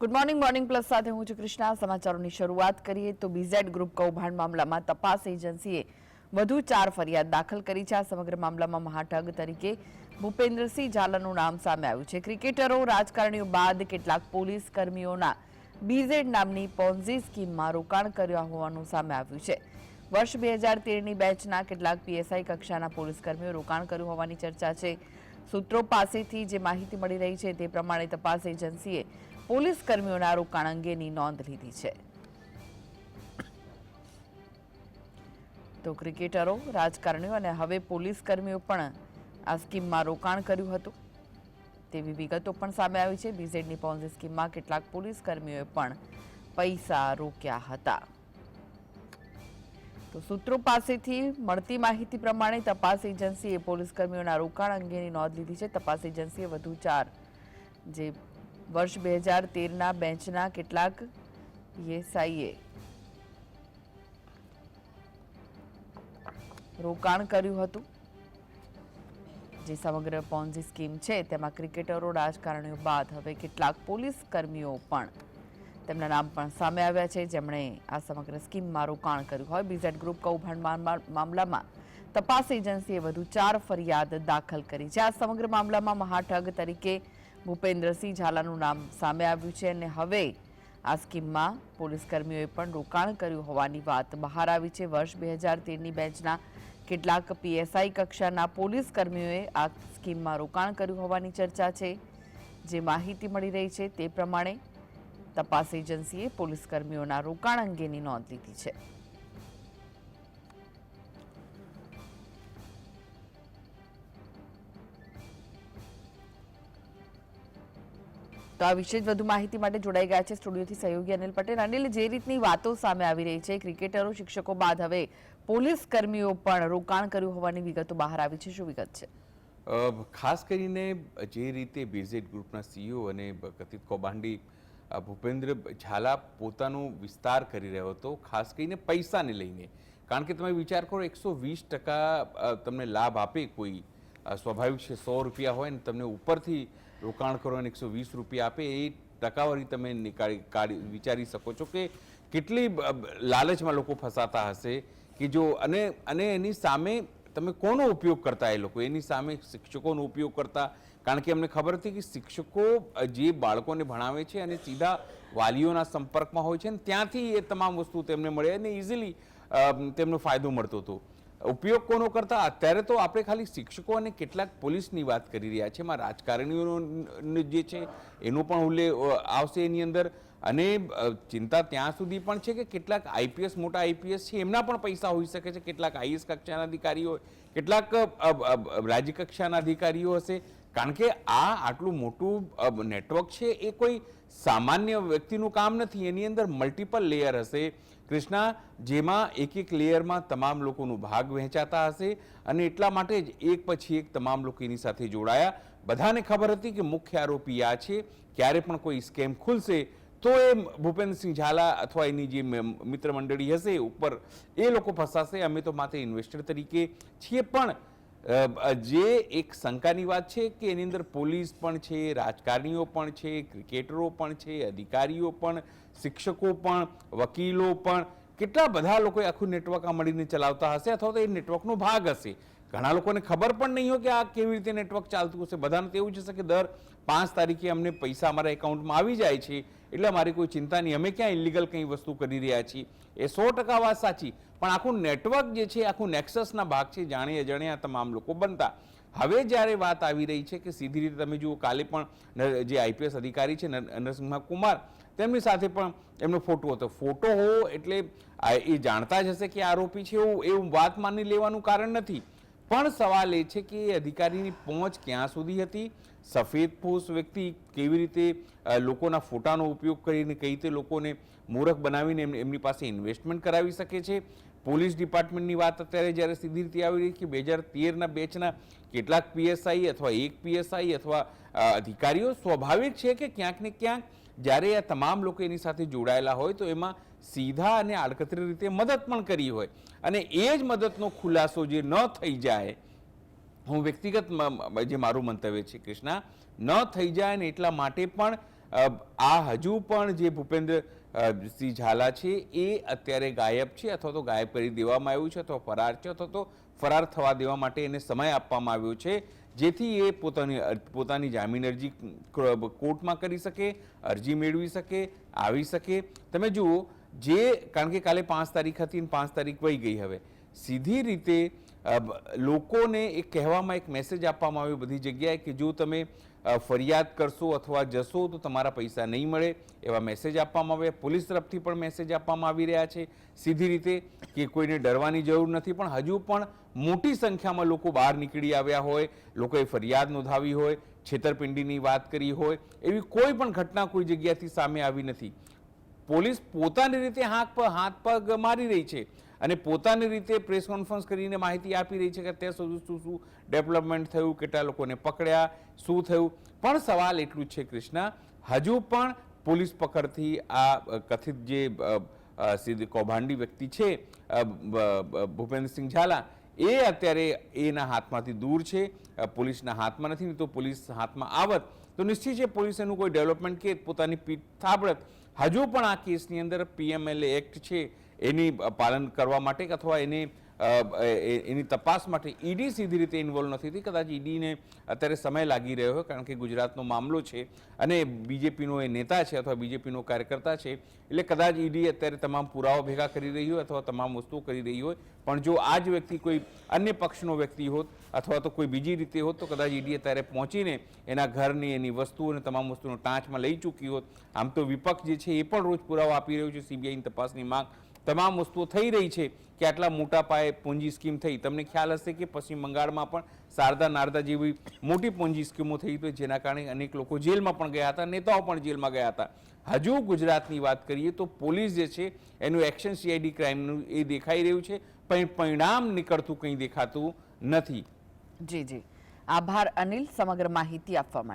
Good morning morning plus સાથે હું છું કૃષ્ણા. સમાચારોની શરૂઆત કરીએ તો બીઝેડ ગ્રુપ કૌભાંડ મામલામાં તપાસ એજન્સીએ વધુ ચાર ફરિયાદ દાખલ કરી છે. આ સમગ્ર મામલામાં મહાઠગ તરીકે ભૂપેન્દ્રસિંહ ઝાલાનું નામ સામે આવ્યું છે. ક્રિકેટરો રાજકારણીઓ બાદ કેટલાક પોલીસ કર્મીઓના બીઝેડ નામની પોન્ઝી સ્કીમમાં રોકાણ કર્યા હોવાનું સામે આવ્યું છે. વર્ષ બે હજાર તેરની બેચના કેટલાક પીએસઆઈ કક્ષાના પોલીસ કર્મીઓ રોકાણ કર્યું હોવાની ચર્ચા છે. સૂત્રો પાસેથી જે માહિતી મળી રહી છે તે પ્રમાણે તપાસ એજન્સીએ પોલીસ કર્મીઓના રોકાણ અંગેની નોંધ લીધી છે. તો ક્રિકેટરો, રાજકારણીઓ અને હવે પોલીસ કર્મીઓ પણ આ સ્કીમમાં રોકાણ કર્યું હતું. તેવી વિગતો પણ સામે આવી છે. બીઝેડની પોન્ઝી સ્કીમમાં કેટલાક પોલીસ કર્મીઓએ પણ પૈસા રોક્યા હતા. તો સૂત્રો પાસેથી મળતી માહિતી પ્રમાણે તપાસ એજન્સીએ પોલીસ કર્મીઓના રોકાણ અંગેની નોંધ લીધી છે. તપાસ એજન્સીએ વધુ ચાર જે વર્ષ બે હજાર તેરના બેન્ચના કેટલાક પીએસઆઈએ રોકાણ કર્યું હતું, જે સમગ્ર પોન્ઝી સ્કીમ છે, તેમાં ક્રિકેટરો રાજકારણીઓ બાદ હવે કેટલાક પોલીસ કર્મીઓ પણ તેમના નામ પણ સામે આવ્યા છે. જેમણે આ સમગ્ર સ્કીમમાં રોકાણ કર્યું હોય. બીઝેડ ગ્રુપ કૌભાંડ મામલા- મામલામાં તપાસ એજન્સીએ વધુ ચાર ફરિયાદ દાખલ કરી છે. આ સમગ્ર મામલામાં મહાઠગ તરીકે ભૂપેન્દ્રસિંહ ઝાલાનું નામ સામે આવ્યું છે અને હવે આ સ્કીમમાં પોલીસ કર્મીઓએ પણ રોકાણ કર્યું હોવાની વાત બહાર આવી છે. વર્ષ બે હજાર તેરની બેચના કેટલાક પીએસઆઈ કક્ષાના પોલીસ કર્મીઓએ આ સ્કીમમાં રોકાણ કર્યું હોવાની ચર્ચા છે. જે માહિતી મળી રહી છે તે પ્રમાણે તપાસ એજન્સીએ પોલીસ કર્મીઓના રોકાણ અંગેની નોંધ લીધી છે. તો આ વિશે વધુ માહિતી માટે જોડાઈ ગયા છે સ્ટુડિયોથી સહયોગી અનિલ પટેલ. અનિલ, જે રીતની વાતો સામે આવી રહી છે, ક્રિકેટરો, શિક્ષકો બાદ હવે પોલીસ કર્મીઓ પણ રોકાણ કર્યું હોવાની વિગતો બહાર આવી છે. શું વિગત છે? ખાસ કરીને જે રીતે બીઝેડ ગ્રુપના સીઈઓ અને કથિત કૌભાંડી ભૂપેન્દ્ર ઝાલા પોતાનો વિસ્તાર કરી રહ્યો હતો, ખાસ કરીને પૈસાને લઈને. કારણ કે તમે વિચાર કરો, એકસો વીસ ટકા તમને લાભ આપે કોઈ સ્વાભાવિક છે, સો રૂપિયા હોય ને તમને ઉપરથી રોકાણ કરો અને એકસો વીસ રૂપિયા આપે, એ ટકાવારી તમે નીકાળી, કાઢી, વિચારી શકો છો કે કેટલી લાલચમાં લોકો ફસાતા હશે કે જો, અને અને એની સામે તમે કોનો ઉપયોગ કરતા એ લોકો? એની સામે શિક્ષકોનો ઉપયોગ કરતા? કારણ કે અમને ખબર હતી કે શિક્ષકો જે બાળકોને ભણાવે છે અને સીધા વાલીઓના સંપર્કમાં હોય છે ને ત્યાંથી એ તમામ વસ્તુ તેમને મળે અને ઇઝીલી તેમનો ફાયદો મળતો હતો. ઉપયોગ કોનો કરતા? અત્યારે તો આપણે ખાલી શિક્ષકો અને કેટલાક પોલીસની વાત કરી રહ્યા છે. એમાં રાજકારણીઓનો જે છે, એનો પણ ઉલ્લેખ આવશે એની અંદર. અને ચિંતા ત્યાં સુધી પણ છે કે કેટલાક આઈપીએસ, મોટા આઈપીએસ છે, એમના પણ પૈસા હોઈ શકે છે. કેટલાક આઈએસ કક્ષાના અધિકારીઓ, કેટલાક રાજ્ય કક્ષાના અધિકારીઓ હશે. કારણ કે આ આટલું મોટું નેટવર્ક છે, એ કોઈ સામાન્ય વ્યક્તિનું કામ નથી. એની અંદર મલ્ટિપલ લેયર હશે. કૃષ્ણા, જેમાં એક એક લેયરમાં તમામ લોકોનું ભાગ વહેંચાતા હશે અને એટલા માટે જ એક પછી એક તમામ લોકો એની સાથે જોડાયા. બધાને ખબર હતી કે મુખ્ય આરોપી આ છે. ક્યારે પણ કોઈ સ્કેમ ખુલશે, તો એ ભૂપેન્દ્રસિંહ ઝાલા અથવા એની જે મિત્ર મંડળી હશે, ઉપર એ લોકો ફસાશે. અમે તો માત્ર ઇન્વેસ્ટર તરીકે છીએ, પણ જે એક શંકાની વાત છે કે એની અંદર પોલીસ પણ છે, રાજકારણીઓ પણ છે, ક્રિકેટરો પણ છે, અધિકારીઓ પણ, શિક્ષકો પણ, વકીલો પણ, કેટલા બધા લોકો આખું નેટવર્ક આ મળીને ચલાવતા હશે અથવા તો એ નેટવર્કનો ભાગ હશે? ઘણા લોકોને ખબર પણ નહીં હોય કે આ કેવી રીતે નેટવર્ક ચાલતું હશે. બધાને તો એવું જ કે દર પાંચ તારીખે અમને પૈસા અમારા એકાઉન્ટમાં આવી જાય છે, એટલે અમારી કોઈ ચિંતા નહીં. અમે ક્યાં ઇલીગલ કંઈ વસ્તુ કરી રહ્યા છીએ? એ સો ટકા વાત સાચી. પણ આખું નેટવર્ક જે છે, આખું નેક્સસના ભાગ છે, જાણી અજાણ્યા તમામ લોકો બનતા. હવે જ્યારે વાત આવી રહી છે કે સીધી રીતે તમે જુઓ, કાલે પણ જે આઈપીએસ અધિકારી છે નરસિંહ કુમાર, તેમની સાથે પણ એમનો ફોટો હતો. ફોટો હોવો એટલે એ જાણતા જ હશે કે આરોપી છે એવું એવું વાત માની લેવાનું કારણ નથી. પણ સવાલ એ છે કે અધિકારીની પહોંચ ક્યાં સુધી હતી? સફેદ પોષ વ્યક્તિ કેવી રીતે લોકોના ફોટાનો ઉપયોગ કરીને, કઈ રીતે લોકોને મૂરખ બનાવીને એમ- એમની પાસે ઇન્વેસ્ટમેન્ટ કરાવી શકે છે? પોલીસ ડિપાર્ટમેન્ટની વાત અત્યારે જ્યારે સીધી રીતે આવી રહી કે બે હજાર તેરના બેચના કેટલાક પીએસઆઈ અથવા એક પીએસઆઈ અથવા અધિકારીઓ સ્વાભાવિક છે કે ક્યાંક ને ક્યાંક જ્યારે આ તમામ લોકો એની સાથે જોડાયેલા હોય તો એમાં સીધા અને આડકતરી રીતે મદદ પણ કરી હોય. અને એ જ મદદનો ખુલાસો જે ન થઈ જાય, હું વ્યક્તિગત જે મારું મંતવ્ય છે કૃષ્ણા, ન થઈ જાય ને એટલા માટે પણ આ હજુ પણ જે ભૂપેન્દ્ર સિંહ ઝાલા છે, એ અત્યારે ગાયબ છે અથવા તો ગાયબ કરી દેવામાં આવ્યું છે અથવા ફરાર છે અથવા તો ફરાર થવા દેવા માટે એને સમય આપવામાં આવ્યો છે, જેથી એ પોતાની પોતાની જામીન અરજી કોર્ટમાં કરી શકે, અરજી મેળવી શકે, આવી શકે. તમે જુઓ, જે, કારણ કે કાલે પાંચ તારીખ હતી અને પાંચ તારીખ વહી ગઈ હવે. સીધી રીતે લોકોને એક કહેવામાં એક મેસેજ આપવામાં આવ્યો બધી જગ્યાએ કે જો તમે ફરિયાદ કરશો અથવા જશો તો તમારા પૈસા નહીં મળે એવા મેસેજ આપવામાં આવ્યા. પોલીસ તરફથી પણ મેસેજ આપવામાં આવી રહ્યા છે. સીધી રીતે કે કોઈને ડરવાની જરૂર નથી, પણ હજુ પણ મોટી સંખ્યામાં લોકો બહાર નીકળી આવ્યા હોય, લોકોએ ફરિયાદ નોંધાવી હોય, છેતરપિંડીની વાત કરી હોય, એવી કોઈ પણ ઘટના કોઈ જગ્યાથી સામે આવી નથી. પોલીસ પોતાની રીતે હાથ પર હાથ પગ મારી રહી છે. અને પોતાની રીતે પ્રેસ કોન્ફરન્સ કરીને માહિતી આપી રહી છે કે અત્યાર સુધી શું શું ડેવલપમેન્ટ થયું, કેટલા લોકોને પકડ્યા, શું થયું. પણ સવાલ એટલું છે, કૃષ્ણા, હજુ પણ પોલીસ પકડથી આ કથિત જે સીધી કૌભાંડી વ્યક્તિ છે ભૂપેન્દ્રસિંહ ઝાલા, એ અત્યારે એના હાથમાંથી દૂર છે. પોલીસના હાથમાં નથી તો પોલીસ હાથમાં આવત. તો નિશ્ચિત છે પોલીસ એનું કોઈ ડેવલપમેન્ટ કે પોતાની પીઠ થાબડત હજુ પણ આ કેસની અંદર પીએમએલએ એક્ટ છે, એની પાલન કરવા માટે અથવા એને એની તપાસ માટે ઈડી સીધી રીતે ઇન્વોલ્વ નથી થતી. કદાચ ઈડીને અત્યારે સમય લાગી રહ્યો હોય, કારણ કે ગુજરાતનો મામલો છે અને બીજેપીનો એ નેતા છે અથવા બીજેપીનો કાર્યકર્તા છે, એટલે કદાચ ઈડી અત્યારે તમામ પુરાવા ભેગા કરી રહી હોય અથવા તમામ વસ્તુઓ કરી રહી હોય. પણ જો આ જ વ્યક્તિ કોઈ અન્ય પક્ષનો વ્યક્તિ હોત અથવા તો કોઈ બીજી રીતે હોત, તો કદાચ ઈડી અત્યારે પહોંચીને એના ઘરની એની વસ્તુઓ અને તમામ વસ્તુનો ટાંચમાં લઈ ચૂકી હોત. આમ તો વિપક્ષ જે છે એ પણ રોજ પુરાવા આપી રહ્યું છે, સીબીઆઈની તપાસની માંગ તમામ વસ્તુઓ થઈ રહી છે કે આટલા મોટા પાયે પોંજી સ્કીમ થઈ. તમને ખ્યાલ હશે કે પશ્ચિમ બંગાળમાં પણ શારદા નારદા જેવી મોટી પોંજી સ્કીમો થઈ હતી, જેના કારણે અનેક લોકો જેલમાં પણ ગયા હતા, નેતાઓ પણ જેલમાં ગયા હતા. હજુ ગુજરાતની વાત કરીએ તો પોલીસ જે છે, એનું એક્શન સીઆઈડી ક્રાઇમનું એ દેખાઈ રહ્યું છે. પણ પરિણામ નીકળતું કંઈ દેખાતું નથી. જી જી. આભાર, અનિલ. સમગ્ર માહિતી આપવા માટે.